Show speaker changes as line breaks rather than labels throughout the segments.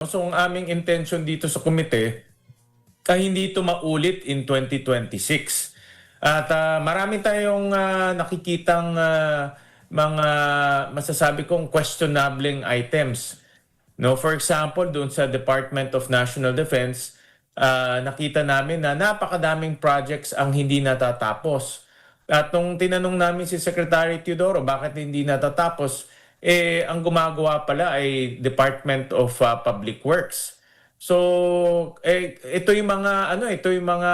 So ang aming intention dito sa komite ay hindi ito maulit in 2026. At ah, marami tayong ah, nakikitang ah, mga masasabi kong questionabling items. No, for example, doon sa Department of National Defense, ah, nakita namin na napakadaming projects ang hindi natatapos. At nung tinanong namin si Secretary Teodoro bakit hindi natatapos, eh ang gumagawa pala ay Department of ah, Public Works. So, eh, ito yung mga ano, ito yung mga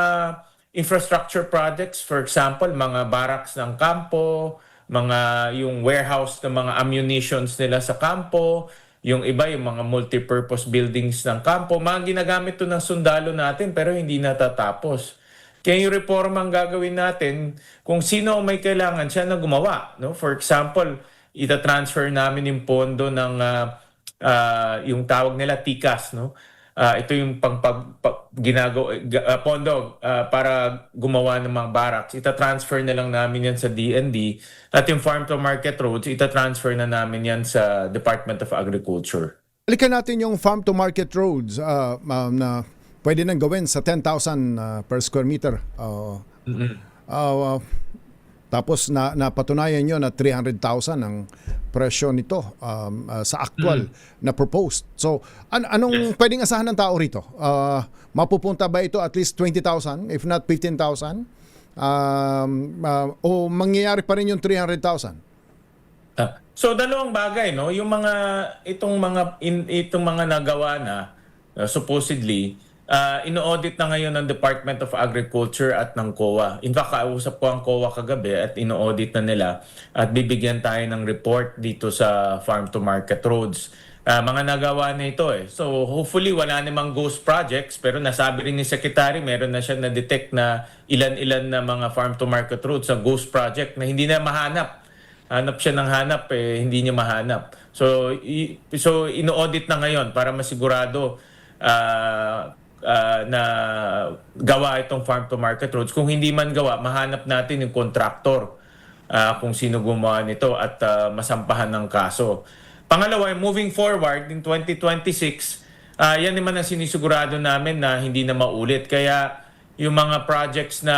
infrastructure projects, for example, mga barracks ng kampo, mga yung warehouse ng mga ammunitions nila sa kampo, yung iba yung mga multipurpose buildings ng kampo, mga ginagamit to ng sundalo natin pero hindi natatapos. Kaya yung reforma ang gagawin natin, kung sino may kailangan, siya na gumawa. No? For example, ita-transfer namin yung pondo ng ah, ah, yung tawag nila TICAS. No? Ah, ito yung pang, pag, pag- ginagawa, ga- ah, pondo ah, para gumawa ng mga barracks. Ita-transfer na lang namin yan sa DND. At yung farm to market roads, ita-transfer na namin yan sa Department of Agriculture.
Balikan natin yung farm to market roads ah, ah, na pwede nang gawin sa 10,000 ah, per square meter. Ah, ah, tapos na napatunayan nyo na 300,000 ang presyo nito um, ah, sa actual na proposed. So, an- anong pwedeng asahan ng tao rito? Ah, mapupunta ba ito at least 20,000 if not 15,000? Um, ah, o mangyayari pa rin yung 300,000?
Ah, so dalawang bagay no, yung mga itong mga in, itong mga nagawa na uh, supposedly uh, ino-audit na ngayon ng Department of Agriculture at ng COA. In fact, kausap ko ang COA kagabi at ino-audit na nila at bibigyan tayo ng report dito sa farm to market roads. Ah, mga nagawa na ito eh. So hopefully wala namang ghost projects pero nasabi rin ni Secretary meron na siya na-detect na ilan-ilan na mga farm to market roads sa ghost project na hindi na mahanap hanap siya ng hanap eh hindi niya mahanap. So so ino-audit na ngayon para masigurado ah, na gawa itong farm to market roads. Kung hindi man gawa, mahanap natin yung contractor ah, kung sino gumawa nito at ah, masampahan ng kaso. Pangalawa, moving forward in 2026, ah, yan naman ang sinisigurado namin na hindi na maulit. Kaya yung mga projects na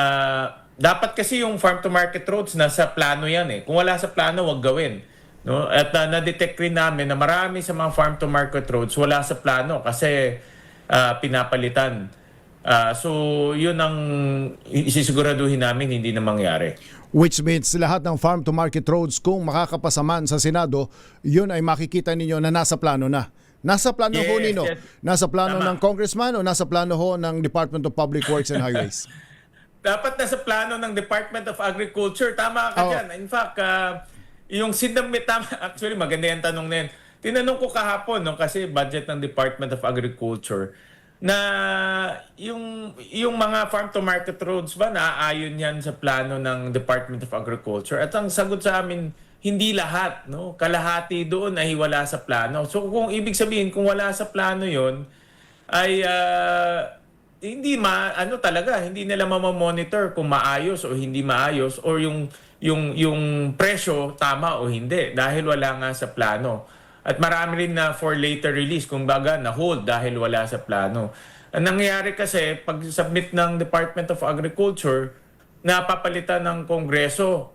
dapat kasi yung farm to market roads nasa plano yan eh. Kung wala sa plano, wag gawin. No? At uh, na-detect rin namin na marami sa mga farm to market roads wala sa plano kasi ah, pinapalitan. Ah, so, yun ang isisiguraduhin namin hindi na mangyari.
Which means lahat ng farm to market roads kung makakapasaman sa Senado, yun ay makikita ninyo na nasa plano na. Nasa plano ho
Yes,
nino?
yes.
Nasa plano
Tama.
ng congressman o nasa plano ho ng Department of Public Works and Highways?
dapat nasa plano ng Department of Agriculture. Tama ka
Oo.
dyan. In fact, ah, yung sinabit, tama, actually maganda yung tanong na yan. Tinanong ko kahapon, no, kasi budget ng Department of Agriculture, na yung yung mga farm to market roads ba naaayon yan sa plano ng Department of Agriculture? At ang sagot sa amin hindi lahat no? Kalahati doon ay wala sa plano. So kung ibig sabihin kung wala sa plano yon ay ah, hindi ma ano talaga hindi nila mamamonitor kung maayos o hindi maayos or yung yung yung presyo tama o hindi dahil wala nga sa plano. At marami rin na for later release kung baga na hold dahil wala sa plano. Ang nangyayari kasi pag submit ng Department of Agriculture napapalitan ng Kongreso.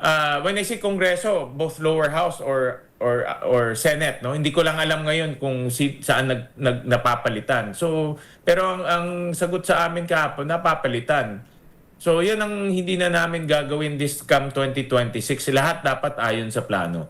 Ah, when I say Kongreso, both lower house or or or Senate, no? Hindi ko lang alam ngayon kung si, saan nag, nag napapalitan. So, pero ang, ang sagot sa amin kahapon, napapalitan. So, 'yan ang hindi na namin gagawin this come 2026. Lahat dapat ayon sa plano.